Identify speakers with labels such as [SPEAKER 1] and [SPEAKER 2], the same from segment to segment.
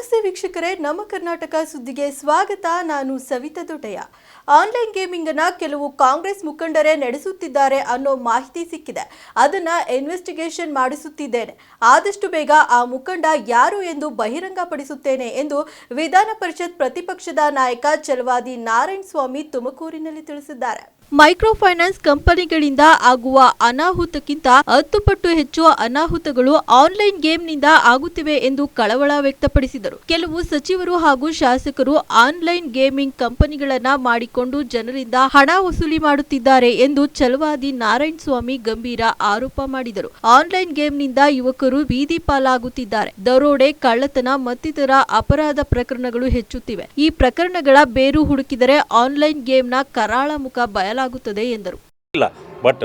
[SPEAKER 1] ನಮಸ್ತೆ ವೀಕ್ಷಕರೇ, ನಮ್ಮ ಕರ್ನಾಟಕ ಸುದ್ದಿಗೆ ಸ್ವಾಗತ. ನಾನು ಸವಿತಾ ದೊಡ್ಡಯ್ಯ. ಆನ್ಲೈನ್ ಗೇಮಿಂಗ್ ಅನ್ನ ಕೆಲವು ಕಾಂಗ್ರೆಸ್ ಮುಖಂಡರೇ ನಡೆಸುತ್ತಿದ್ದಾರೆ ಅನ್ನೋ ಮಾಹಿತಿ ಸಿಕ್ಕಿದೆ. ಅದನ್ನ ಇನ್ವೆಸ್ಟಿಗೇಷನ್ ಮಾಡಿಸುತ್ತಿದ್ದೇನೆ. ಆದಷ್ಟು ಬೇಗ ಆ ಮುಖಂಡ ಯಾರು ಎಂದು ಬಹಿರಂಗಪಡಿಸುತ್ತೇನೆ ಎಂದು ವಿಧಾನ ಪರಿಷತ್ ಪ್ರತಿಪಕ್ಷದ ನಾಯಕ ಚಲವಾದಿ ನಾರಾಯಣ ಸ್ವಾಮಿ ತುಮಕೂರಿನಲ್ಲಿ ತಿಳಿಸಿದ್ದಾರೆ. ಮೈಕ್ರೋ ಫೈನಾನ್ಸ್ ಕಂಪನಿಗಳಿಂದ ಆಗುವ ಅನಾಹುತಕ್ಕಿಂತ ಹತ್ತು ಪಟ್ಟು ಹೆಚ್ಚು ಅನಾಹುತಗಳು ಆನ್ಲೈನ್ ಗೇಮ್ನಿಂದ ಆಗುತ್ತಿವೆ ಎಂದು ಕಳವಳ ವ್ಯಕ್ತಪಡಿಸಿದರು. ಕೆಲವು ಸಚಿವರು ಹಾಗೂ ಶಾಸಕರು ಆನ್ಲೈನ್ ಗೇಮಿಂಗ್ ಕಂಪನಿಗಳನ್ನ ಮಾಡಿಕೊಂಡು ಜನರಿಂದ ಹಣ ವಸೂಲಿ ಮಾಡುತ್ತಿದ್ದಾರೆ ಎಂದು ಚಲವಾದಿ ನಾರಾಯಣ ಸ್ವಾಮಿ ಗಂಭೀರ ಆರೋಪ ಮಾಡಿದರು. ಆನ್ಲೈನ್ ಗೇಮ್ನಿಂದ ಯುವಕರು ಬೀದಿ ಪಾಲಾಗುತ್ತಿದ್ದಾರೆ. ದರೋಡೆ, ಕಳ್ಳತನ ಮತ್ತಿತರ ಅಪರಾಧ ಪ್ರಕರಣಗಳು ಹೆಚ್ಚುತ್ತಿವೆ. ಈ ಪ್ರಕರಣಗಳ ಬೇರು ಹುಡುಕಿದರೆ ಆನ್ಲೈನ್ ಗೇಮ್ನ ಕರಾಳ ಮುಖ ಬಯಲಾಗುತ್ತದೆ ಎಂದರು.
[SPEAKER 2] ಇಲ್ಲ ಬಟ್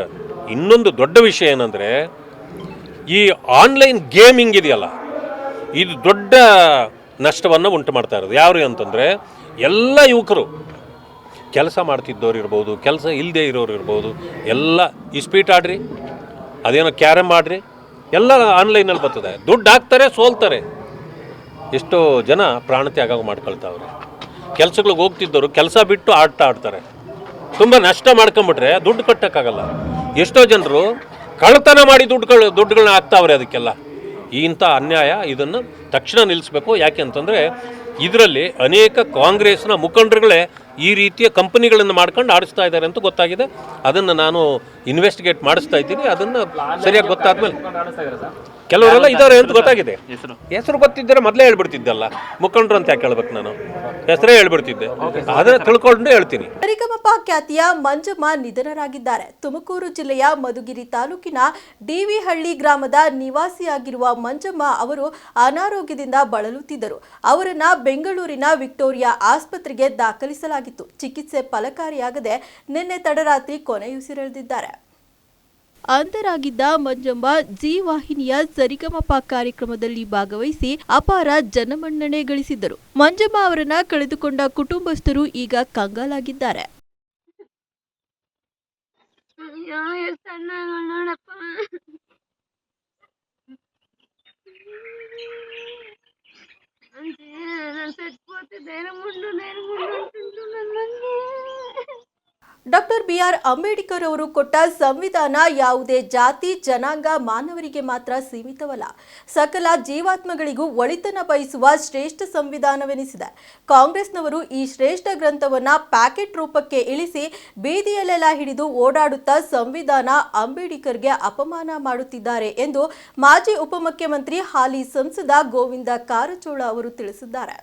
[SPEAKER 2] ಇನ್ನೊಂದು ದೊಡ್ಡ ವಿಷಯ ಏನಂದರೆ, ಈ ಆನ್ಲೈನ್ ಗೇಮಿಂಗ್ ಇದೆಯಲ್ಲ, ಇದು ದೊಡ್ಡ ನಷ್ಟವನ್ನು ಉಂಟು ಮಾಡ್ತಾ ಇರೋದು. ಯಾರು ಅಂತಂದರೆ, ಎಲ್ಲ ಯುವಕರು, ಕೆಲಸ ಮಾಡ್ತಿದ್ದವ್ರು ಇರ್ಬೋದು, ಕೆಲಸ ಇಲ್ಲದೆ ಇರೋರು ಇರ್ಬೋದು, ಎಲ್ಲ ಇಸ್ಪೀಟ್ ಆಡ್ರಿ, ಅದೇನೋ ಕ್ಯಾರಮ್ ಆಡ್ರಿ, ಎಲ್ಲ ಆನ್ಲೈನಲ್ಲಿ ಬರ್ತದೆ. ದುಡ್ಡು ಹಾಕ್ತಾರೆ, ಸೋಲ್ತಾರೆ. ಎಷ್ಟೋ ಜನ ಪ್ರಾಣತ್ಯಾಗ ಮಾಡ್ಕೊಳ್ತಾವ್ರೆ. ಕೆಲಸಗಳಿಗೆ ಹೋಗ್ತಿದ್ದವರು, ಕೆಲಸ ಬಿಟ್ಟು ಆಟ ಆಡ್ತಾರೆ. ತುಂಬ ನಷ್ಟ ಮಾಡ್ಕೊಂಬಿಟ್ರೆ ದುಡ್ಡು ಕಟ್ಟೋಕ್ಕಾಗಲ್ಲ. ಎಷ್ಟೋ ಜನರು ಕಳ್ಳತನ ಮಾಡಿ ದುಡ್ಡುಗಳು ದುಡ್ಡುಗಳನ್ನ ಹಾಕ್ತಾವ್ರೆ ಅದಕ್ಕೆಲ್ಲ. ಇಂಥ ಅನ್ಯಾಯ ಇದನ್ನು ತಕ್ಷಣ ನಿಲ್ಲಿಸಬೇಕು. ಯಾಕೆ ಅಂತಂದರೆ ಇದರಲ್ಲಿ ಅನೇಕ ಕಾಂಗ್ರೆಸ್ನ ಮುಖಂಡರುಗಳೇ ಈ ರೀತಿಯ ಕಂಪನಿಗಳನ್ನು ಮಾಡ್ಕೊಂಡು ಆಡಿಸ್ತಾ ಇದ್ದಾರೆ ಅಂತ ಗೊತ್ತಾಗಿದೆ. ಅದನ್ನು ನಾನು ಇನ್ವೆಸ್ಟಿಗೇಟ್ ಮಾಡಿಸ್ತಾ ಇದ್ದೀನಿ. ಅದನ್ನು ಸರಿಯಾಗಿ ಗೊತ್ತಾದ್ಮೇಲೆ ಕೆಲವರೆಲ್ಲ ಇದ್ದಾರೆ ಅಂತ ಗೊತ್ತಾಗಿದೆ. ಹೆಸರು? ಗೊತ್ತಿದ್ದರೆ ಮೊದಲೇ ಹೇಳ್ಬಿಡ್ತಿದ್ದಲ್ಲ. ಮುಖಂಡರು ಅಂತ ಯಾಕೆ ಹೇಳ್ಬೇಕು ನಾನು? ಹೆಸರೇ ಹೇಳ್ಬಿಡ್ತಿದ್ದೆ. ಅದನ್ನ ತಿಳ್ಕೊಂಡು ಹೇಳ್ತೀನಿ.
[SPEAKER 1] ಸರಿಗಮಪ ಖ್ಯಾತಿಯ ಮಂಜಮ್ಮ ನಿಧನರಾಗಿದ್ದಾರೆ. ತುಮಕೂರು ಜಿಲ್ಲೆಯ ಮಧುಗಿರಿ ತಾಲೂಕಿನ ಡಿವಿಹಳ್ಳಿ ಗ್ರಾಮದ ನಿವಾಸಿಯಾಗಿರುವ ಮಂಜಮ್ಮ ಅವರು ಅನಾರೋಗ್ಯದಿಂದ ಬಳಲುತ್ತಿದ್ದರು. ಅವರನ್ನ ಬೆಂಗಳೂರಿನ ವಿಕ್ಟೋರಿಯಾ ಆಸ್ಪತ್ರೆಗೆ ದಾಖಲಿಸಲಾಗಿತ್ತು. ಚಿಕಿತ್ಸೆ ಫಲಕಾರಿಯಾಗದೆ ನಿನ್ನೆ ತಡರಾತ್ರಿ ಕೊನೆಯುಸಿರೆಳೆದಿದ್ದಾರೆ. ಅಂಧರಾಗಿದ್ದ ಮಂಜಮ್ಮ ಜಿ ವಾಹಿನಿಯ ಸರಿಗಮಪ ಕಾರ್ಯಕ್ರಮದಲ್ಲಿ ಭಾಗವಹಿಸಿ ಅಪಾರ ಜನಮನ್ನಣೆ ಗಳಿಸಿದ್ದರು. ಮಂಜಮ್ಮ ಅವರನ್ನ ಕಳೆದುಕೊಂಡ ಕುಟುಂಬಸ್ಥರು ಈಗ ಕಂಗಾಲಾಗಿದ್ದಾರೆ.
[SPEAKER 3] ಅಯ್ಯೋ
[SPEAKER 1] ಡಾಕ್ಟರ್ ಬಿಆರ್ ಅಂಬೇಡ್ಕರ್ ಅವರು ಕೊಟ್ಟ ಸಂವಿಧಾನ ಯಾವುದೇ ಜಾತಿ, ಜನಾಂಗ, ಮಾನವರಿಗೆ ಮಾತ್ರ ಸೀಮಿತವಲ್ಲ. ಸಕಲ ಜೀವಾತ್ಮಗಳಿಗೂ ಒಳಿತನ ಬಯಸುವ ಶ್ರೇಷ್ಠ ಸಂವಿಧಾನವೆನಿಸಿದೆ. ಕಾಂಗ್ರೆಸ್ನವರು ಈ ಶ್ರೇಷ್ಠ ಗ್ರಂಥವನ್ನು ಪ್ಯಾಕೆಟ್ ರೂಪಕ್ಕೆ ಇಳಿಸಿ ಬೀದಿಯಲ್ಲೆಲ್ಲ ಹಿಡಿದು ಓಡಾಡುತ್ತಾ ಸಂವಿಧಾನ ಅಂಬೇಡ್ಕರ್ಗೆ ಅಪಮಾನ ಮಾಡುತ್ತಿದ್ದಾರೆ ಎಂದು ಮಾಜಿ ಉಪಮುಖ್ಯಮಂತ್ರಿ ಹಾಲಿ ಸಂಸದ ಗೋವಿಂದ ಕಾರಜೋಳ ಅವರು ತಿಳಿಸಿದ್ದಾರೆ.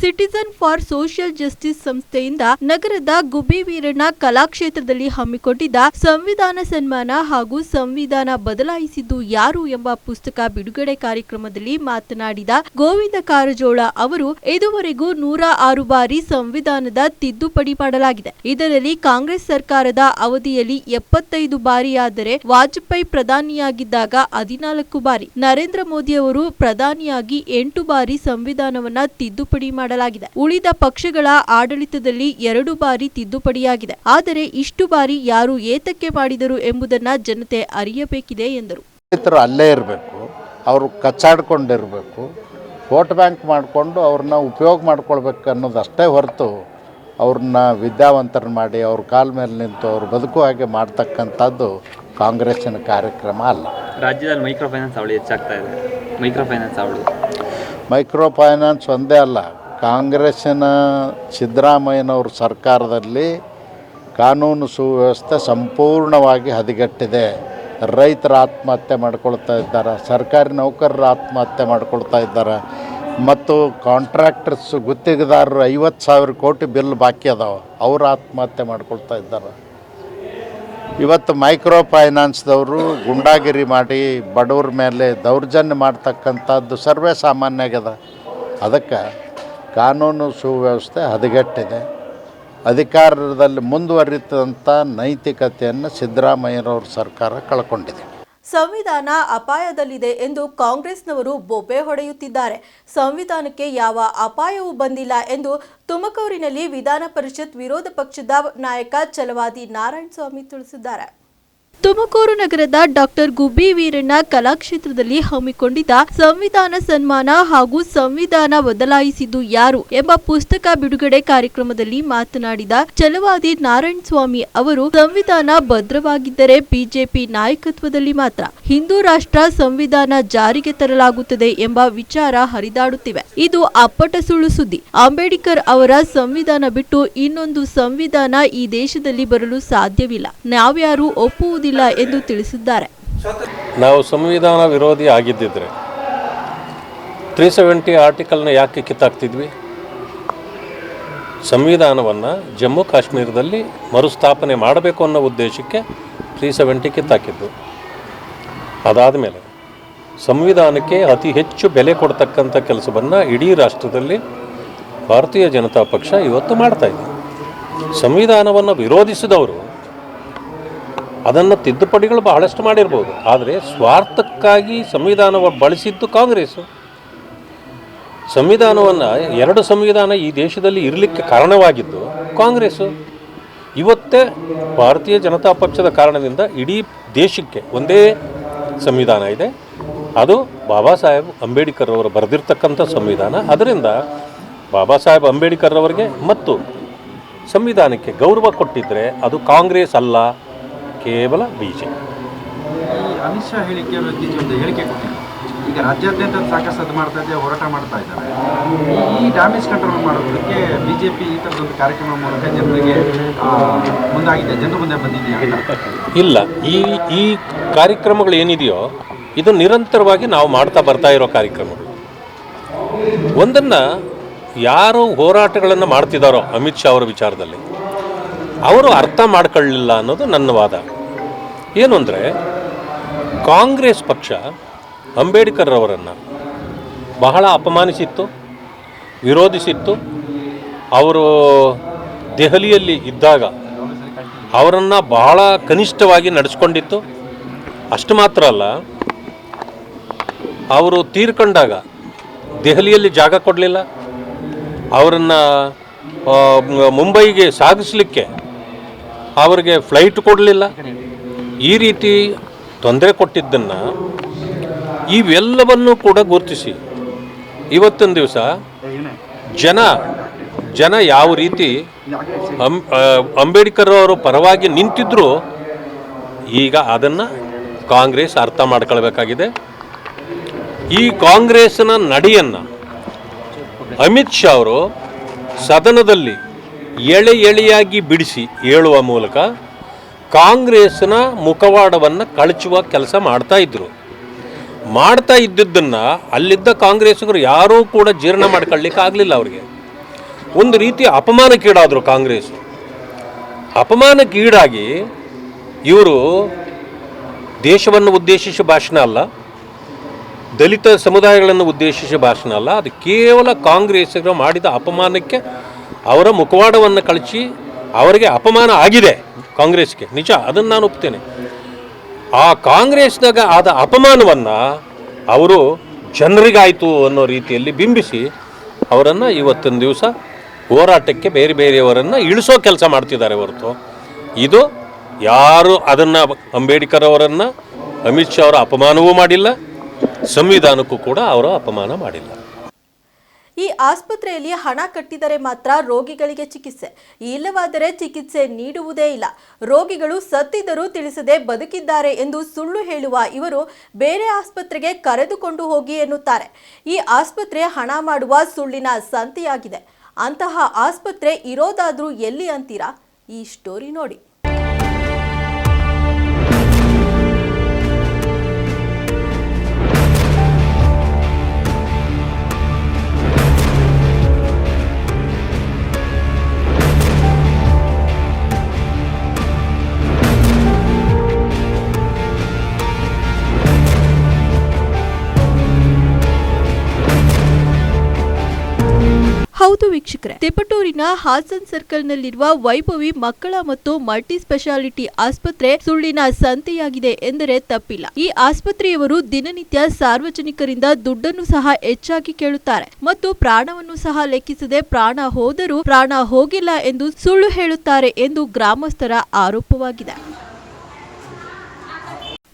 [SPEAKER 1] ಸಿಟಿಸನ್ ಫಾರ್ ಸೋಷಿಯಲ್ ಜಸ್ಟಿಸ್ ಸಂಸ್ಥೆಯಿಂದ ನಗರದ ಗುಬ್ಬಿ ವೀರಣ್ಣ ಕಲಾಕ್ಷೇತ್ರದಲ್ಲಿ ಹಮ್ಮಿಕೊಂಡಿದ್ದ ಸಂವಿಧಾನ ಸನ್ಮಾನ ಹಾಗೂ ಸಂವಿಧಾನ ಬದಲಾಯಿಸಿದ್ದು ಯಾರು ಎಂಬ ಪುಸ್ತಕ ಬಿಡುಗಡೆ ಕಾರ್ಯಕ್ರಮದಲ್ಲಿ ಮಾತನಾಡಿದ ಗೋವಿಂದ ಕಾರಜೋಳ ಅವರು, ಇದುವರೆಗೂ ನೂರ ಆರು ಬಾರಿ ಸಂವಿಧಾನದ ತಿದ್ದುಪಡಿ ಮಾಡಲಾಗಿದೆ. ಇದರಲ್ಲಿ ಕಾಂಗ್ರೆಸ್ ಸರ್ಕಾರದ ಅವಧಿಯಲ್ಲಿ ಎಪ್ಪತ್ತೈದು ಬಾರಿಯಾದರೆ ವಾಜಪೇಯಿ ಪ್ರಧಾನಿಯಾಗಿದ್ದಾಗ ಹದಿನಾಲ್ಕು ಬಾರಿ. ನರೇಂದ್ರ ಮೋದಿ ಅವರು ಪ್ರಧಾನಿಯಾಗಿ ಎಂಟು ಬಾರಿ ಸಂವಿಧಾನವನ್ನ ತಿದ್ದುಪಡಿ ಮಾಡಲಾಗಿದೆ. ಉಳಿದ ಪಕ್ಷಗಳ ಆಡಳಿತದಲ್ಲಿ ಎರಡು ಬಾರಿ ತಿದ್ದುಪಡಿಯಾಗಿದೆ. ಆದರೆ ಇಷ್ಟು ಬಾರಿ ಯಾರು ಏತಕ್ಕೆ ಮಾಡಿದರು ಎಂಬುದನ್ನ ಜನತೆ ಅರಿಯಬೇಕಿದೆ ಎಂದರು.
[SPEAKER 4] ಅಲ್ಲೇ ಇರಬೇಕು ಅವರು ಕಚ್ಚಾಡ್ಕೊಂಡಿರಬೇಕು ವೋಟ್ ಬ್ಯಾಂಕ್ ಮಾಡಿಕೊಂಡು ಅವ್ರನ್ನ ಉಪಯೋಗ ಮಾಡ್ಕೊಳ್ಬೇಕು ಅನ್ನೋದಷ್ಟೇ ಹೊರತು ಅವ್ರನ್ನ ವಿದ್ಯಾವಂತರನ್ನ ಮಾಡಿ ಅವ್ರ ಕಾಲ ಮೇಲೆ ನಿಂತು ಅವ್ರು ಬದುಕು ಹಾಗೆ ಮಾಡ್ತಕ್ಕಂಥದ್ದು ಕಾಂಗ್ರೆಸ್ಸಿನ ಕಾರ್ಯಕ್ರಮ ಅಲ್ಲ.
[SPEAKER 5] ರಾಜ್ಯದಲ್ಲಿ ಮೈಕ್ರೋ ಫೈನಾನ್ಸ್ ಅವಳಿ ಹೆಚ್ಚಾಗ್ತಾ ಇದೆ. ಮೈಕ್ರೋ ಫೈನಾನ್ಸ್ ಅವಳಿ.
[SPEAKER 4] ಮೈಕ್ರೋ ಫೈನಾನ್ಸ್ ಒಂದೇ ಅಲ್ಲ. ಕಾಂಗ್ರೆಸ್ಸಿನ ಸಿದ್ದರಾಮಯ್ಯನವ್ರ ಸರ್ಕಾರದಲ್ಲಿ ಕಾನೂನು ಸುವ್ಯವಸ್ಥೆ ಸಂಪೂರ್ಣವಾಗಿ ಹದಗೆಟ್ಟಿದೆ. ರೈತರ ಆತ್ಮಹತ್ಯೆ ಮಾಡ್ಕೊಳ್ತಾ ಇದ್ದಾರೆ. ಸರ್ಕಾರಿ ನೌಕರರು ಆತ್ಮಹತ್ಯೆ ಮಾಡ್ಕೊಳ್ತಾ ಇದ್ದಾರೆ. ಮತ್ತು ಕಾಂಟ್ರಾಕ್ಟರ್ಸ್ ಗುತ್ತಿಗೆದಾರರು ಐವತ್ತು ಸಾವಿರ ಕೋಟಿ ಬಿಲ್ ಬಾಕಿ ಅದಾವೆ. ಅವ್ರು ಆತ್ಮಹತ್ಯೆ ಮಾಡ್ಕೊಳ್ತಾ ಇದ್ದಾರೆ. ಇವತ್ತು ಮೈಕ್ರೋ ಫೈನಾನ್ಸ್ದವರು ಗುಂಡಾಗಿರಿ ಮಾಡಿ ಬಡವ್ರ ಮೇಲೆ ದೌರ್ಜನ್ಯ ಮಾಡ್ತಕ್ಕಂಥದ್ದು ಸರ್ವೇ ಸಾಮಾನ್ಯ ಆಗ್ಯದ. ಅದಕ್ಕೆ ಕಾನೂನು ಸುವ್ಯವಸ್ಥೆ ಹದಗೆಟ್ಟಿದೆ. ಅಧಿಕಾರದಲ್ಲಿ ಮುಂದುವರಿತಂಥ ನೈತಿಕತೆಯನ್ನು ಸಿದ್ದರಾಮಯ್ಯನವ್ರ ಸರ್ಕಾರ ಕಳ್ಕೊಂಡಿದೆ.
[SPEAKER 1] ಸಂವಿಧಾನ ಅಪಾಯದಲ್ಲಿದೆ ಎಂದು ಕಾಂಗ್ರೆಸ್ನವರು ಬೊಬ್ಬೆ ಹೊಡೆಯುತ್ತಿದ್ದಾರೆ. ಸಂವಿಧಾನಕ್ಕೆ ಯಾವ ಅಪಾಯವೂ ಬಂದಿಲ್ಲ ಎಂದು ತುಮಕೂರಿನಲ್ಲಿ ವಿಧಾನ ಪರಿಷತ್ ವಿರೋಧ ಪಕ್ಷದ ನಾಯಕ ಚಲವಾದಿ ನಾರಾಯಣಸ್ವಾಮಿ ತಿಳಿಸಿದ್ದಾರೆ. ತುಮಕೂರು ನಗರದ ಡಾಕ್ಟರ್ ಗುಬ್ಬಿ ವೀರಣ್ಣ ಕಲಾಕ್ಷೇತ್ರದಲ್ಲಿ ಹಮ್ಮಿಕೊಂಡಿದ್ದ ಸಂವಿಧಾನ ಸನ್ಮಾನ ಹಾಗೂ ಸಂವಿಧಾನ ಬದಲಾಯಿಸಿದ್ದು ಯಾರು ಎಂಬ ಪುಸ್ತಕ ಬಿಡುಗಡೆ ಕಾರ್ಯಕ್ರಮದಲ್ಲಿ ಮಾತನಾಡಿದ ಛಲವಾದಿ ನಾರಾಯಣ ಸ್ವಾಮಿ ಅವರು, ಸಂವಿಧಾನ ಭದ್ರವಾಗಿದ್ದರೆ ಬಿಜೆಪಿ ನಾಯಕತ್ವದಲ್ಲಿ ಮಾತ್ರ ಹಿಂದೂ ರಾಷ್ಟ್ರ ಸಂವಿಧಾನ ಜಾರಿಗೆ ತರಲಾಗುತ್ತದೆ ಎಂಬ ವಿಚಾರ ಹರಿದಾಡುತ್ತಿವೆ. ಇದು ಅಪ್ಪಟ ಸುಳ್ಳು ಸುದ್ದಿ. ಅಂಬೇಡ್ಕರ್ ಅವರ ಸಂವಿಧಾನ ಬಿಟ್ಟು ಇನ್ನೊಂದು ಸಂವಿಧಾನ ಈ ದೇಶದಲ್ಲಿ ಬರಲು ಸಾಧ್ಯವಿಲ್ಲ. ನಾವ್ಯಾರೂ ಒಪ್ಪುವುದಿಲ್ಲ ಎಂದು ತಿಳಿಸಿದ್ದಾರೆ.
[SPEAKER 2] ನಾವು ಸಂವಿಧಾನ ವಿರೋಧಿ ಆಗಿದ್ದಿದ್ರೆ ತ್ರೀ ಸೆವೆಂಟಿ ಆರ್ಟಿಕಲ್ನ ಯಾಕೆ ಕಿತ್ತಾಕ್ತಿದ್ವಿ? ಸಂವಿಧಾನವನ್ನು ಜಮ್ಮು ಕಾಶ್ಮೀರದಲ್ಲಿ ಮರುಸ್ಥಾಪನೆ ಮಾಡಬೇಕು ಅನ್ನೋ ಉದ್ದೇಶಕ್ಕೆ ತ್ರೀ ಸೆವೆಂಟಿ ಕಿತ್ತಾಕಿದ್ದು. ಅದಾದ ಮೇಲೆ ಸಂವಿಧಾನಕ್ಕೆ ಅತಿ ಹೆಚ್ಚು ಬೆಲೆ ಕೊಡ್ತಕ್ಕಂಥ ಕೆಲಸವನ್ನು ಇಡೀ ರಾಷ್ಟ್ರದಲ್ಲಿ ಭಾರತೀಯ ಜನತಾ ಪಕ್ಷ ಇವತ್ತು ಮಾಡ್ತಾ ಇದೆ. ಸಂವಿಧಾನವನ್ನು ವಿರೋಧಿಸಿದವರು ಅದನ್ನು ತಿದ್ದುಪಡಿಗಳು ಬಹಳಷ್ಟು ಮಾಡಿರ್ಬೋದು. ಆದರೆ ಸ್ವಾರ್ಥಕ್ಕಾಗಿ ಸಂವಿಧಾನ ಬಳಸಿದ್ದು ಕಾಂಗ್ರೆಸ್. ಸಂವಿಧಾನವನ್ನು ಎರಡು ಸಂವಿಧಾನ ಈ ದೇಶದಲ್ಲಿ ಇರಲಿಕ್ಕೆ ಕಾರಣವಾಗಿದ್ದು ಕಾಂಗ್ರೆಸ್. ಇವತ್ತೇ ಭಾರತೀಯ ಜನತಾ ಪಕ್ಷದ ಕಾರಣದಿಂದ ಇಡೀ ದೇಶಕ್ಕೆ ಒಂದೇ ಸಂವಿಧಾನ ಇದೆ. ಅದು ಬಾಬಾ ಸಾಹೇಬ್ ಅಂಬೇಡ್ಕರ್ ಅವರು ಬರೆದಿರ್ತಕ್ಕಂಥ ಸಂವಿಧಾನ. ಅದರಿಂದ ಬಾಬಾ ಸಾಹೇಬ್ ಅಂಬೇಡ್ಕರ್ ಅವರಿಗೆ ಮತ್ತು ಸಂವಿಧಾನಕ್ಕೆ ಗೌರವ ಕೊಟ್ಟಿದ್ದರೆ ಅದು ಕಾಂಗ್ರೆಸ್ ಅಲ್ಲ. ಕೇವಲ ಬಿ ಜೆ
[SPEAKER 6] ಅಮಿತ್ ಶಾ ಹೇಳಿಕೆ ಒಂದು ಹೇಳಿಕೆ ಕೊಟ್ಟಿದ್ದಾರೆ ಈಗ ರಾಜ್ಯಾದ್ಯಂತ ಸಾಕಷ್ಟು ಅದು ಮಾಡ್ತಾ ಇದೆ ಹೋರಾಟ ಮಾಡ್ತಾ ಇದ್ದಾರೆ. ಈ ಡ್ಯಾಮೇಜ್ ಕಂಟ್ರೋಲ್ ಮಾಡೋದಕ್ಕೆ ಬಿ ಜೆ ಪಿ ಈ ಥರದೊಂದು ಕಾರ್ಯಕ್ರಮ ಮೂಲಕ ಜನರಿಗೆ ಮುಂದಾಗಿದೆ ಜನರು ಮುಂದೆ ಬಂದಿದೆಯಾ?
[SPEAKER 2] ಇಲ್ಲ ಈ ಈ ಕಾರ್ಯಕ್ರಮಗಳು ಏನಿದೆಯೋ ಇದು ನಿರಂತರವಾಗಿ ನಾವು ಮಾಡ್ತಾ ಬರ್ತಾ ಇರೋ ಕಾರ್ಯಕ್ರಮಗಳು ಒಂದನ್ನು ಯಾರು ಹೋರಾಟಗಳನ್ನು ಮಾಡ್ತಿದ್ದಾರೋ ಅಮಿತ್ ಶಾ ಅವರ ವಿಚಾರದಲ್ಲಿ ಅವರು ಅರ್ಥ ಮಾಡ್ಕೊಳ್ಳಿಲ್ಲ ಅನ್ನೋದು ನನ್ನ ವಾದ. ಏನು ಅಂದರೆ ಕಾಂಗ್ರೆಸ್ ಪಕ್ಷ ಅಂಬೇಡ್ಕರ್ ಅವರನ್ನು ಬಹಳ ಅಪಮಾನಿಸಿತ್ತು, ವಿರೋಧಿಸಿತ್ತು. ಅವರು ದೆಹಲಿಯಲ್ಲಿ ಇದ್ದಾಗ ಅವರನ್ನು ಬಹಳ ಕನಿಷ್ಠವಾಗಿ ನಡೆಸ್ಕೊಂಡಿತ್ತು. ಅಷ್ಟು ಮಾತ್ರ ಅಲ್ಲ, ಅವರು ತೀರ್ಕೊಂಡಾಗ ದೆಹಲಿಯಲ್ಲಿ ಜಾಗ ಕೊಡಲಿಲ್ಲ. ಅವರನ್ನು ಮುಂಬೈಗೆ ಸಾಗಿಸಲಿಕ್ಕೆ ಅವರಿಗೆ ಫ್ಲೈಟ್ ಕೊಡಲಿಲ್ಲ. ಈ ರೀತಿ ತೊಂದರೆ ಕೊಟ್ಟಿದ್ದನ್ನು ಇವೆಲ್ಲವನ್ನೂ ಕೂಡ ಗುರುತಿಸಿ. ಇವತ್ತಿನ ದಿವಸ ಜನ ಜನ ಯಾವ ರೀತಿ ಅಂ ಅಂಬೇಡ್ಕರ್ ಅವರು ಪರವಾಗಿ ನಿಂತಿದ್ದರೂ ಈಗ ಅದನ್ನು ಕಾಂಗ್ರೆಸ್ ಅರ್ಥ ಮಾಡ್ಕೊಳ್ಬೇಕಾಗಿದೆ. ಈ ಕಾಂಗ್ರೆಸ್ನ ನಡೆಯನ್ನು ಅಮಿತ್ ಶಾ ಅವರು ಸದನದಲ್ಲಿ ಎಳೆ ಎಳೆಯಾಗಿ ಬಿಡಿಸಿ ಹೇಳುವ ಮೂಲಕ ಕಾಂಗ್ರೆಸ್ನ ಮುಖವಾಡವನ್ನು ಕಳಚುವ ಕೆಲಸ ಮಾಡ್ತಾ ಇದ್ರು. ಮಾಡ್ತಾ ಇದ್ದದ್ದನ್ನು ಅಲ್ಲಿದ್ದ ಕಾಂಗ್ರೆಸ್ಗರು ಯಾರೂ ಕೂಡ ಜೀರ್ಣ ಮಾಡ್ಕೊಳ್ಳಿಕ್ಕೆ ಆಗಲಿಲ್ಲ ಅವರಿಗೆ. ಒಂದು ರೀತಿ ಅಪಮಾನಕ್ಕೀಡಾದರು ಕಾಂಗ್ರೆಸ್. ಅಪಮಾನಕ್ಕೀಡಾಗಿ ಇವರು ದೇಶವನ್ನು ಉದ್ದೇಶಿಸಿ ಭಾಷಣ ಅಲ್ಲ, ದಲಿತ ಸಮುದಾಯಗಳನ್ನು ಉದ್ದೇಶಿಸಿ ಭಾಷಣ ಅಲ್ಲ, ಅದು ಕೇವಲ ಕಾಂಗ್ರೆಸ್ಗರು ಮಾಡಿದ ಅಪಮಾನಕ್ಕೆ ಅವರ ಮುಖವಾಡವನ್ನು ಕಳಚಿ ಅವರಿಗೆ ಅಪಮಾನ ಆಗಿದೆ ಕಾಂಗ್ರೆಸ್ಗೆ. ನಿಜ, ಅದನ್ನು ನಾನು ಒಪ್ತೇನೆ. ಆ ಕಾಂಗ್ರೆಸ್ನಾಗ ಆದ ಅಪಮಾನವನ್ನು ಅವರು ಜನರಿಗಾಯಿತು ಅನ್ನೋ ರೀತಿಯಲ್ಲಿ ಬಿಂಬಿಸಿ ಅವರನ್ನು ಇವತ್ತಿನ ದಿವಸ ಹೋರಾಟಕ್ಕೆ ಬೇರೆ ಬೇರೆಯವರನ್ನು ಇಳಿಸೋ ಕೆಲಸ ಮಾಡ್ತಿದ್ದಾರೆ ಹೊರತು. ಇದು ಯಾರು ಅದನ್ನು ಅಂಬೇಡ್ಕರ್ ಅವರನ್ನು, ಅಮಿತ್ ಶಾ ಅವರ ಅಪಮಾನವೂ ಮಾಡಿಲ್ಲ, ಸಂವಿಧಾನಕ್ಕೂ ಕೂಡ ಅವರು ಅಪಮಾನ ಮಾಡಿಲ್ಲ.
[SPEAKER 1] ಈ ಆಸ್ಪತ್ರೆಯಲ್ಲಿ ಹಣ ಕಟ್ಟಿದರೆ ಮಾತ್ರ ರೋಗಿಗಳಿಗೆ ಚಿಕಿತ್ಸೆ. ಇಲ್ಲವಾದರೆ ಚಿಕಿತ್ಸೆ ನೀಡುವುದೇ ಇಲ್ಲ. ರೋಗಿಗಳು ಸತ್ತಿದ್ದರೂ ತಿಳಿಸದೆ ಬದುಕಿದ್ದಾರೆ ಎಂದು ಸುಳ್ಳು ಹೇಳುವ ಇವರು ಬೇರೆ ಆಸ್ಪತ್ರೆಗೆ ಕರೆದುಕೊಂಡು ಹೋಗಿ ಎನ್ನುತ್ತಾರೆ. ಈ ಆಸ್ಪತ್ರೆ ಹಣ ಮಾಡುವ ಸುಳ್ಳಿನ ಸಂತೆಯಾಗಿದೆ. ಅಂತಹ ಆಸ್ಪತ್ರೆ ಇರೋದಾದ್ರೂ ಎಲ್ಲಿ ಅಂತೀರಾ? ಈ ಸ್ಟೋರಿ ನೋಡಿ. ಹೌದು ವೀಕ್ಷಕರೇ. ತಿಪಟೂರಿನ ಹಾಸನ್ ಸರ್ಕಲ್ನಲ್ಲಿರುವ ವೈಭವಿ ಮಕ್ಕಳ ಮತ್ತು ಮಲ್ಟಿ ಸ್ಪೆಷಾಲಿಟಿ ಆಸ್ಪತ್ರೆ ಸುಳ್ಳಿನ ಸಂತೆಯಾಗಿದೆ ಎಂದರೆ ತಪ್ಪಿಲ್ಲ. ಈ ಆಸ್ಪತ್ರೆಯವರು ದಿನನಿತ್ಯ ಸಾರ್ವಜನಿಕರಿಂದ ದುಡ್ಡನ್ನು ಸಹ ಹೆಚ್ಚಾಗಿ ಕೇಳುತ್ತಾರೆ ಮತ್ತು ಪ್ರಾಣವನ್ನು ಸಹ ಲೆಕ್ಕಿಸದೆ ಪ್ರಾಣ ಹೋದರೂ ಪ್ರಾಣ ಹೋಗಿಲ್ಲ ಎಂದು ಸುಳ್ಳು ಹೇಳುತ್ತಾರೆ ಎಂದು ಗ್ರಾಮಸ್ಥರ ಆರೋಪವಾಗಿದೆ.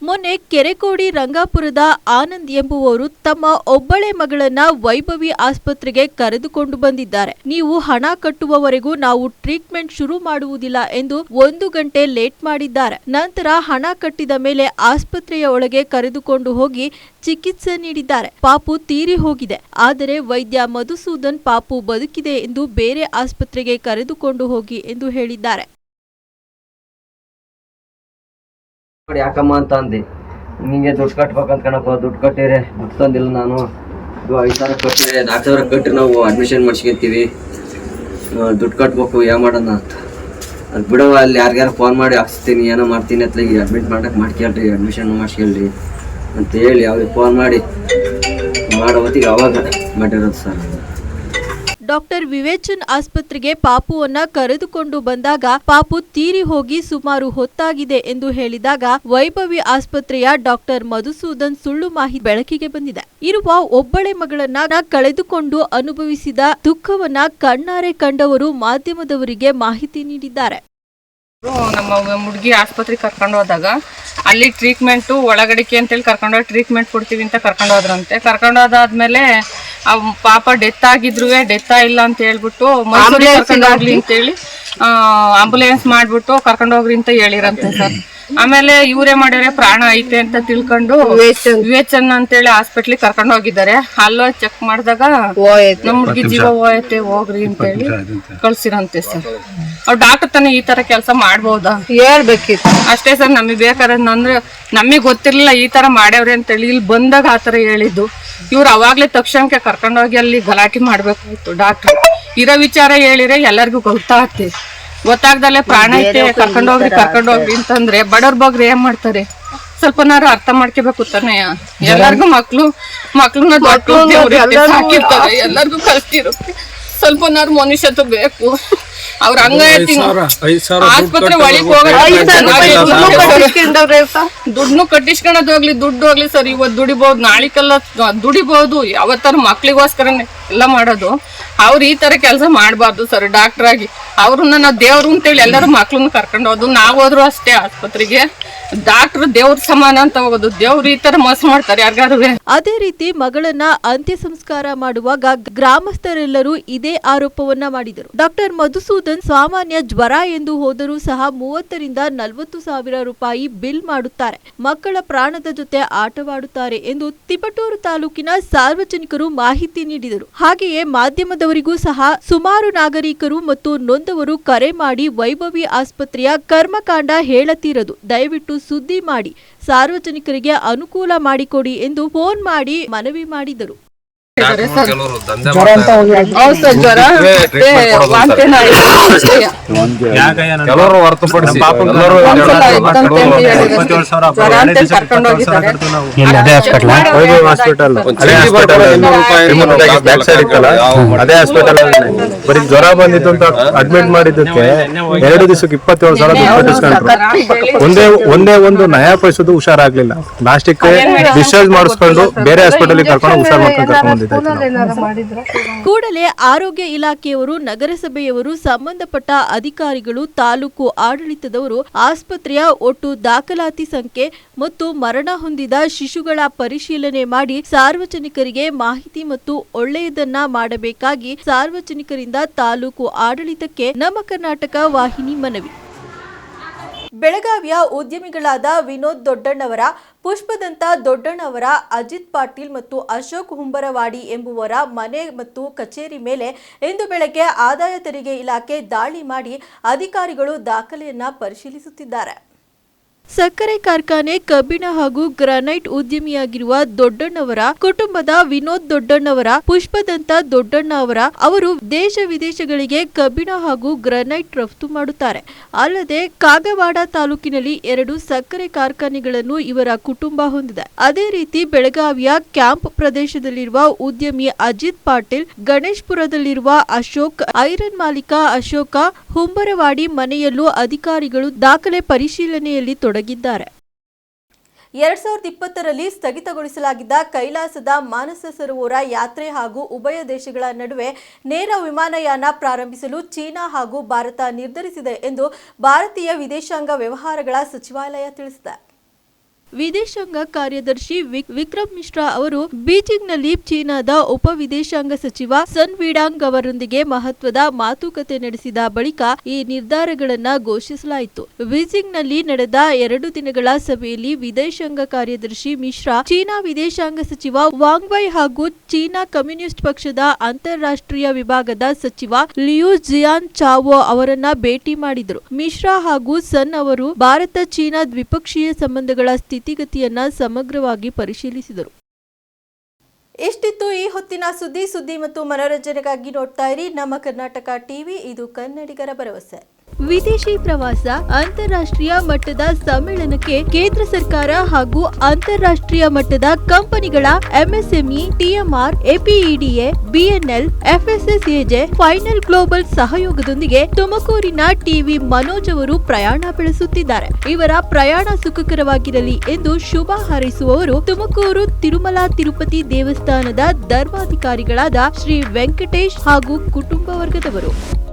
[SPEAKER 1] ಮೊನ್ನೆ ಕೆರೆಕೋಡಿ ರಂಗಾಪುರದ ಆನಂದ್ ಎಂಬುವವರು ತಮ್ಮ ಒಬ್ಬಳೆ ಮಗಳನ್ನ ವೈಭವಿ ಆಸ್ಪತ್ರೆಗೆ ಕರೆದುಕೊಂಡು ಬಂದಿದ್ದಾರೆ. ನೀವು ಹಣ ಕಟ್ಟುವವರೆಗೂ ನಾವು ಟ್ರೀಟ್ಮೆಂಟ್ ಶುರು ಮಾಡುವುದಿಲ್ಲ ಎಂದು ಒಂದು ಗಂಟೆ ಲೇಟ್ ಮಾಡಿದ್ದಾರೆ. ನಂತರ ಹಣ ಕಟ್ಟಿದ ಮೇಲೆ ಆಸ್ಪತ್ರೆಯ ಒಳಗೆ ಕರೆದುಕೊಂಡು ಹೋಗಿ ಚಿಕಿತ್ಸೆ ನೀಡಿದ್ದಾರೆ. ಪಾಪು ತೀರಿ ಹೋಗಿದೆ. ಆದರೆ ವೈದ್ಯ ಮಧುಸೂದನ್ ಪಾಪು ಬದುಕಿದೆ ಎಂದು ಬೇರೆ ಆಸ್ಪತ್ರೆಗೆ ಕರೆದುಕೊಂಡು ಹೋಗಿ ಎಂದು ಹೇಳಿದ್ದಾರೆ.
[SPEAKER 7] ನೋಡಿ, ಯಾಕಮ್ಮ ಅಂತ ಅಂದೆ. ನಿಂಗೆ ದುಡ್ಡು ಕಟ್ಬೇಕಂತ ಕಣಪ್ಪ, ದುಡ್ಡು ಕಟ್ಟಿರಿ, ದುಡ್ಡು ತಂದಿಲ್ಲ ನಾನು. ಐದು ಸಾವಿರ ಕಟ್ಟಿದ್ರೆ ನಾಲ್ಕು ಸಾವಿರ ಕಟ್ಟಿ ನಾವು ಅಡ್ಮಿಷನ್ ಮಾಡಿಸ್ಕೊತೀವಿ. ದುಡ್ಡು ಕಟ್ಬೇಕು, ಏನು ಮಾಡೋಣ ಅಂತ. ಅದು ಬಿಡವ ಅಲ್ಲಿ ಯಾರಿಗಾರು ಫೋನ್ ಮಾಡಿ, ಹಾಕ್ಸ್ತೀನಿ, ಏನೋ ಮಾಡ್ತೀನಿ ಅತ್ಲಾಗ ಅಡ್ಮಿಟ್ ಮಾಡಕ್ಕೆ ಮಾಡ್ಕೊಳ್ರಿ ಅಡ್ಮಿಷನ್ ಮಾಡಿಸ್ಕೊಳ್ರಿ ಅಂತ ಹೇಳಿ ಅವ್ರಿಗೆ ಫೋನ್ ಮಾಡಿ. ಮಾಡೋ ಹೊತ್ತಿಗೆ ಅವಾಗ ಮಾಡಿರೋದು ಸರ್
[SPEAKER 1] ಡಾಕ್ಟರ್ ವಿವೇಚನ್ ಆಸ್ಪತ್ರೆಗೆ ಪಾಪುವನ್ನ ಕರೆದುಕೊಂಡು ಬಂದಾಗ ಪಾಪು ತೀರಿ ಹೋಗಿ ಸುಮಾರು ಹೊತ್ತಾಗಿದೆ ಎಂದು ಹೇಳಿದಾಗ ವೈಭವಿ ಆಸ್ಪತ್ರೆಯ ಡಾಕ್ಟರ್ ಮಧುಸೂದನ್ ಸುಳ್ಳು ಮಾಹಿತಿ ಬೆಳಕಿಗೆ ಬಂದಿದೆ. ಇರುವ ಒಬ್ಬಳೆ ಮಗಳನ್ನ ಕಳೆದುಕೊಂಡು ಅನುಭವಿಸಿದ ದುಃಖವನ್ನ ಕಣ್ಣಾರೆ ಕಂಡವರು ಮಾಧ್ಯಮದವರಿಗೆ ಮಾಹಿತಿ ನೀಡಿದ್ದಾರೆ.
[SPEAKER 8] ನಮ್ಮ ಹುಡುಗಿ ಆಸ್ಪತ್ರೆಗೆ ಕರ್ಕೊಂಡು ಹೋದಾಗ ಅಲ್ಲಿ ಟ್ರೀಟ್ಮೆಂಟು ಒಳಗಡಿಕೆ ಅಂತೇಳಿ ಕರ್ಕೊಂಡೋಗಿ ಟ್ರೀಟ್ಮೆಂಟ್ ಕೊಡ್ತೀವಿ ಅಂತ ಕರ್ಕೊಂಡು ಹೋದ್ರಂತೆ ಕರ್ಕೊಂಡು ಹೋದಾದ್ಮೇಲೆ ಪಾಪ ಡೆತ್ ಆಗಿದ್ರು ಡೆತ್ ಇಲ್ಲ ಅಂತ ಹೇಳ್ಬಿಟ್ಟು ಮೈಸೂರಿಗೆ ಕರ್ಕೊಂಡು ಹೋಗ್ಲಿ ಅಂತೇಳಿ ಆಂಬುಲೆನ್ಸ್ ಮಾಡ್ಬಿಟ್ಟು ಕರ್ಕೊಂಡು ಹೋಗ್ರಿ ಅಂತ ಹೇಳಿರಂತೆ ಸರ್. ಆಮೇಲೆ ಇವರೇ ಮಾಡ್ಯಾರೆ ಪ್ರಾಣ ಐತೆ ಅಂತ ತಿಳ್ಕೊಂಡು ವಿವೇಚನ್ ಅಂತೇಳಿ ಹಾಸ್ಪಿಟ್ಲಿಗೆ ಕರ್ಕೊಂಡು ಹೋಗಿದ್ದಾರೆ. ಅಲ್ಲೋ ಚೆಕ್ ಮಾಡಿದಾಗ ನಮ್ ಹುಡುಗಿ ಜೀವ ಹೋಯತೆ ಹೋಗ್ರಿ ಅಂತೇಳಿ ಕಳ್ಸಿರಂತೆ ಸರ್ ಅವ್ರು ಡಾಕ್ಟರ್ ತಾನೆ ಈ ತರ ಕೆಲಸ ಮಾಡ್ಬೋದಾ? ಹೇಳ್ಬೇಕಿತ್ತು. ಅಷ್ಟೇ ಸರ್ ನಮಗೆ ಬೇಕಾದ್ರೆ ನಮಗೆ ಗೊತ್ತಿರ್ಲಿಲ್ಲ ಈ ತರ ಮಾಡ್ಯಾವ್ರೆ ಅಂತೇಳಿ ಇಲ್ಲಿ ಬಂದಾಗ ಆ ತರ ಹೇಳಿದ್ದು. ಇವ್ರು ಅವಾಗ್ಲೇ ತಕ್ಷಣಕ್ಕೆ ಕರ್ಕೊಂಡೋಗಿ ಅಲ್ಲಿ ಗಲಾಟೆ ಮಾಡ್ಬೇಕಾಯ್ತು ಡಾಕ್ಟರ್ ಇರೋ ವಿಚಾರ ಹೇಳಿದ್ರೆ ಎಲ್ಲರಿಗೂ ಗೊತ್ತಾಗ್ತಿ ಗೊತ್ತಾಗ್ದಲ್ಲೇ ಪ್ರಾಣ ಐತೆ ಕರ್ಕೊಂಡೋಗ್ರಿ ಕರ್ಕೊಂಡೋಗ್ರಿ ಅಂತಂದ್ರೆ ಬಡವ್ರ ಬಗ್ರಿ ಏನ್ ಮಾಡ್ತಾರೆ? ಸ್ವಲ್ಪನಾರು ಅರ್ಥ ಮಾಡ್ಕೋಬೇಕು ತಾನೆ. ಎಲ್ಲಾರ್ಗು ಮಕ್ಳು ಮಕ್ಳನ್ನ ದೊಡ್ಡ ಸಾಕಿರ್ತಾರೆ ಎಲ್ಲರಿಗೂ ಕಲ್ತಿರುತ್ತೆ ಸ್ವಲ್ಪನಾರು ಮನುಷ್ಯತ್ವ ಬೇಕು. ಅವ್ರ ಹಂಗಾಯ್ತಿ ಆಸ್ಪತ್ರೆ ಒಳಗೆ ದುಡ್ಡು ಕಟ್ಟಿಸ್ಕೊಳೋದ್ ಹೋಗ್ಲಿ ದುಡ್ಡು ಹೋಗ್ಲಿ ಸರ್ ಇವತ್ತು ದುಡಿಬಹುದು ನಾಳಿಕೆಲ್ಲ ದುಡಿಬಹುದು ಯಾವತ್ತಾರು ಮಕ್ಳಿಗೋಸ್ಕರನೇ ಎಲ್ಲ ಮಾಡೋದು. ಅವ್ರು ಈ ತರ ಕೆಲಸ ಮಾಡಬಾರ್ದು ಸರ್ ಡಾಕ್ಟರ್ ಆಗಿ. ಅವ್ರನ್ನ ನಾವು ದೇವ್ರು ಅಂತೇಳಿ ಎಲ್ಲರೂ ಮಕ್ಳನ್ನ ಕರ್ಕೊಂಡು ಹೋದ್ರು ನಾವ್ ಹೋದ್ರು ಅಷ್ಟೇ ಆಸ್ಪತ್ರೆಗೆ. ಡಾಕ್ಟರ್ ದೇವ್ರ ಸಮಾನ ಅಂತ ಹೋಗೋದು. ದೇವ್ರ ಈ ತರ ಮೋಸ ಮಾಡ್ತಾರೆ ಯಾರಿಗಾರು
[SPEAKER 1] ಅದೇ ರೀತಿ ಮಗಳನ್ನ ಅಂತ್ಯ ಸಂಸ್ಕಾರ ಮಾಡುವಾಗ ಗ್ರಾಮಸ್ಥರೆಲ್ಲರೂ ಇದೇ ಆರೋಪವನ್ನ ಮಾಡಿದರು. ಡಾಕ್ಟರ್ ಮಧುಸೂದನ್ ಸಾಮಾನ್ಯ ಜ್ವರ ಎಂದು ಹೋದರೂ ಸಹ ಮೂವತ್ತರಿಂದ ನಲವತ್ತು ಸಾವಿರ ರೂಪಾಯಿ ಬಿಲ್ ಮಾಡುತ್ತಾರೆ. ಮಕ್ಕಳ ಪ್ರಾಣದ ಜೊತೆ ಆಟವಾಡುತ್ತಾರೆ ಎಂದು ತಿಪಟೂರು ತಾಲೂಕಿನ ಸಾರ್ವಜನಿಕರು ಮಾಹಿತಿ ನೀಡಿದರು. ಹಾಗೆಯೇ ಮಾಧ್ಯಮದವರಿಗೂ ಸಹ ಸುಮಾರು ನಾಗರಿಕರು ಮತ್ತು ನೊಂದವರು ಕರೆ ಮಾಡಿ ವೈಭವಿ ಆಸ್ಪತ್ರೆಯ ಕರ್ಮಕಾಂಡ ಹೇಳತೀರದು. ದಯವಿಟ್ಟು ಸುದ್ದಿ ಮಾಡಿ. ಸಾರ್ವಜನಿಕರಿಗೆ ಅನುಕೂಲ ಮಾಡಿಕೊಡಿ ಎಂದು ಫೋನ್ ಮಾಡಿ ಮನವಿ ಮಾಡಿದರು.
[SPEAKER 9] ಕೆಲವರು ಹೊರತುಪಡಿಸಿ ಅದೇ ಹಾಸ್ಪಿಟಲ್ ಬ್ಯಾಕ್ ಸೈಡ್ ಇತ್ತಲ್ಲ? ಅದೇ ಹಾಸ್ಪಿಟಲ್ ಬರೀ ಜ್ವರ ಬಂದಿತ್ತು ಅಂತ ಅಡ್ಮಿಟ್ ಮಾಡಿದ್ದಕ್ಕೆ ಎರಡು ದಿವಸಕ್ಕೆ ಇಪ್ಪತ್ತೇಳು ಸಾವಿರ ದುಡ್ಡು ಕಟ್ಟಿಸ್ಕೊಂಡ್ರು ಒಂದೇ ಒಂದೇ ಒಂದು ನಯ ಪೈಸದು ಹುಷಾರಾಗ್ಲಿಲ್ಲ. ಲಾಸ್ಟಿಕ್ ಡಿಸ್ಚಾರ್ಜ್ ಮಾಡಿಸ್ಕೊಂಡು ಬೇರೆ ಹಾಸ್ಪಿಟಲ್ ಕರ್ಕೊಂಡು ಹುಷಾರ್ ಮಾಡ್ಕೊಂಡು ಕರ್ಕೊಂಡು
[SPEAKER 1] ಕೂಡಲೇ ಆರೋಗ್ಯ ಇಲಾಖೆಯವರು ನಗರಸಭೆಯವರು ಸಂಬಂಧಪಟ್ಟ ಅಧಿಕಾರಿಗಳು ತಾಲೂಕು ಆಡಳಿತದವರು ಆಸ್ಪತ್ರೆಯ ಒಟ್ಟು ದಾಖಲಾತಿ ಸಂಖ್ಯೆ ಮತ್ತು ಮರಣ ಹೊಂದಿದ ಶಿಶುಗಳ ಪರಿಶೀಲನೆ ಮಾಡಿ ಸಾರ್ವಜನಿಕರಿಗೆ ಮಾಹಿತಿ ಮತ್ತು ಒಳ್ಳೆಯದನ್ನ ಮಾಡಬೇಕಾಗಿ ಸಾರ್ವಜನಿಕರಿಂದ ತಾಲೂಕು ಆಡಳಿತಕ್ಕೆ ನಮ್ಮ ಕರ್ನಾಟಕ ವಾಹಿನಿ ಮನವಿ. ಬೆಳಗಾವಿಯ ಉದ್ಯಮಿಗಳಾದ ವಿನೋದ್ ದೊಡ್ಡಣ್ಣವರ, ಪುಷ್ಪದಂತ ದೊಡ್ಡಣ್ಣವರ, ಅಜಿತ್ ಪಾಟೀಲ್ ಮತ್ತು ಅಶೋಕ್ ಹುಂಬರವಾಡಿ ಎಂಬುವರ ಮನೆ ಮತ್ತು ಕಚೇರಿ ಮೇಲೆ ಇಂದು ಬೆಳಗ್ಗೆ ಆದಾಯ ತೆರಿಗೆ ಇಲಾಖೆ ದಾಳಿ ಮಾಡಿ ಅಧಿಕಾರಿಗಳು ದಾಖಲೆಯನ್ನ ಪರಿಶೀಲಿಸುತ್ತಿದ್ದಾರೆ. ಸಕ್ಕರೆ ಕಾರ್ಖಾನೆ, ಕಬ್ಬಿಣ ಹಾಗೂ ಗ್ರಾನೈಟ್ ಉದ್ಯಮಿಯಾಗಿರುವ ದೊಡ್ಡಣ್ಣವರ ಕುಟುಂಬದ ವಿನೋದ್ ದೊಡ್ಡಣ್ಣವರ, ಪುಷ್ಪದಂತ ದೊಡ್ಡಣ್ಣ ಅವರ, ಅವರು ದೇಶ ವಿದೇಶಗಳಿಗೆ ಕಬ್ಬಿಣ ಹಾಗೂ ಗ್ರಾನೈಟ್ ರಫ್ತು ಮಾಡುತ್ತಾರೆ. ಅಲ್ಲದೆ ಕಾಗವಾಡ ತಾಲೂಕಿನಲ್ಲಿ ಎರಡು ಸಕ್ಕರೆ ಕಾರ್ಖಾನೆಗಳನ್ನು ಇವರ ಕುಟುಂಬ ಹೊಂದಿದೆ. ಅದೇ ರೀತಿ ಬೆಳಗಾವಿಯ ಕ್ಯಾಂಪ್ ಪ್ರದೇಶದಲ್ಲಿರುವ ಉದ್ಯಮಿ ಅಜಿತ್ ಪಾಟೀಲ್, ಗಣೇಶ್ಪುರದಲ್ಲಿರುವ ಅಶೋಕ್, ಐರನ್ ಮಾಲೀಕ ಅಶೋಕ, ಹುಂಬರವಾಡಿ ಮನೆಯಲ್ಲೂ ಅಧಿಕಾರಿಗಳು ದಾಖಲೆ ಪರಿಶೀಲನೆಯಲ್ಲಿ ತೊಡಗಿದ್ದಾರೆ. ಎರಡ್ ಸಾವಿರದ ಇಪ್ಪತ್ತರಲ್ಲಿ ಸ್ಥಗಿತಗೊಳಿಸಲಾಗಿದ್ದ ಕೈಲಾಸದ ಮಾನಸ ಸರೋವರ ಯಾತ್ರೆ ಹಾಗೂ ಉಭಯ ದೇಶಗಳ ನಡುವೆ ನೇರ ವಿಮಾನಯಾನ ಪ್ರಾರಂಭಿಸಲು ಚೀನಾ ಹಾಗೂ ಭಾರತ ನಿರ್ಧರಿಸಿದೆ ಎಂದು ಭಾರತೀಯ ವಿದೇಶಾಂಗ ವ್ಯವಹಾರಗಳ ಸಚಿವಾಲಯ ತಿಳಿಸಿದೆ. ವಿದೇಶಾಂಗ ಕಾರ್ಯದರ್ಶಿ ವಿಕ್- ವಿಕ್ರಮ್ ಮಿಶ್ರಾ ಅವರು ಬೀಜಿಂಗ್ನಲ್ಲಿ ಚೀನಾದ ಉಪ ವಿದೇಶಾಂಗ ಸಚಿವ ಸನ್ ವಿಡಾಂಗ್ ಅವರೊಂದಿಗೆ ಮಹತ್ವದ ಮಾತುಕತೆ ನಡೆಸಿದ ಬಳಿಕ ಈ ನಿರ್ಧಾರಗಳನ್ನ ಘೋಷಿಸಲಾಯಿತು. ಬೀಜಿಂಗ್ನಲ್ಲಿ ನಡೆದ ಎರಡು ದಿನಗಳ ಸಭೆಯಲ್ಲಿ ವಿದೇಶಾಂಗ ಕಾರ್ಯದರ್ಶಿ ಮಿಶ್ರಾ, ಚೀನಾ ವಿದೇಶಾಂಗ ಸಚಿವ ವಾಂಗ್ವೈ ಹಾಗೂ ಚೀನಾ ಕಮ್ಯುನಿಸ್ಟ್ ಪಕ್ಷದ ಅಂತಾರಾಷ್ಟ್ರೀಯ ವಿಭಾಗದ ಸಚಿವ ಲಿಯು ಜಿಯಾನ್ ಚಾವೋ ಅವರನ್ನ ಭೇಟಿ ಮಾಡಿದರು. ಮಿಶ್ರಾ ಹಾಗೂ ಸನ್ ಅವರು ಭಾರತ ಚೀನಾ ದ್ವಿಪಕ್ಷೀಯ ಸಂಬಂಧಗಳ ಸ್ಥಿತಿಗತಿಯನ್ನ ಸಮಗ್ರವಾಗಿ ಪರಿಶೀಲಿಸಿದರು. ಎಷ್ಟಿತ್ತು ಈ ಹೊತ್ತಿನ ಸುದ್ದಿ? ಸುದ್ದಿ ಮತ್ತು ಮನೋರಂಜನೆಗಾಗಿ ನೋಡ್ತಾ ಇರಿ. ನಮ್ಮ ಕರ್ನಾಟಕ ಟಿವಿ, ಇದು ಕನ್ನಡಿಗರ ಭರವಸೆ. ವಿದೇಶಿ ಪ್ರವಾಸ ಅಂತಾರಾಷ್ಟ್ರೀಯ ಮಟ್ಟದ ಸಮ್ಮೇಳನಕ್ಕೆ ಕೇಂದ್ರ ಸರ್ಕಾರ ಹಾಗೂ ಅಂತಾರಾಷ್ಟ್ರೀಯ ಮಟ್ಟದ ಕಂಪನಿಗಳ MSME, TMR, APEDA, BNL, FSSAI, final global ಸಹಯೋಗದೊಂದಿಗೆ ತುಮಕೂರಿನ ಟಿವಿ ಮನೋಜ್ ಅವರು ಪ್ರಯಾಣ ಬೆಳೆಸುತ್ತಿದ್ದಾರೆ. ಇವರ ಪ್ರಯಾಣ ಸುಖಕರವಾಗಿರಲಿ ಎಂದು ಶುಭ ಹಾರೈಸುವವರು ತುಮಕೂರು ತಿರುಮಲ ತಿರುಪತಿ ದೇವಸ್ಥಾನದ ಧರ್ಮಾಧಿಕಾರಿಗಳಾದ ಶ್ರೀ ವೆಂಕಟೇಶ್ ಹಾಗೂ ಕುಟುಂಬ ವರ್ಗದವರು.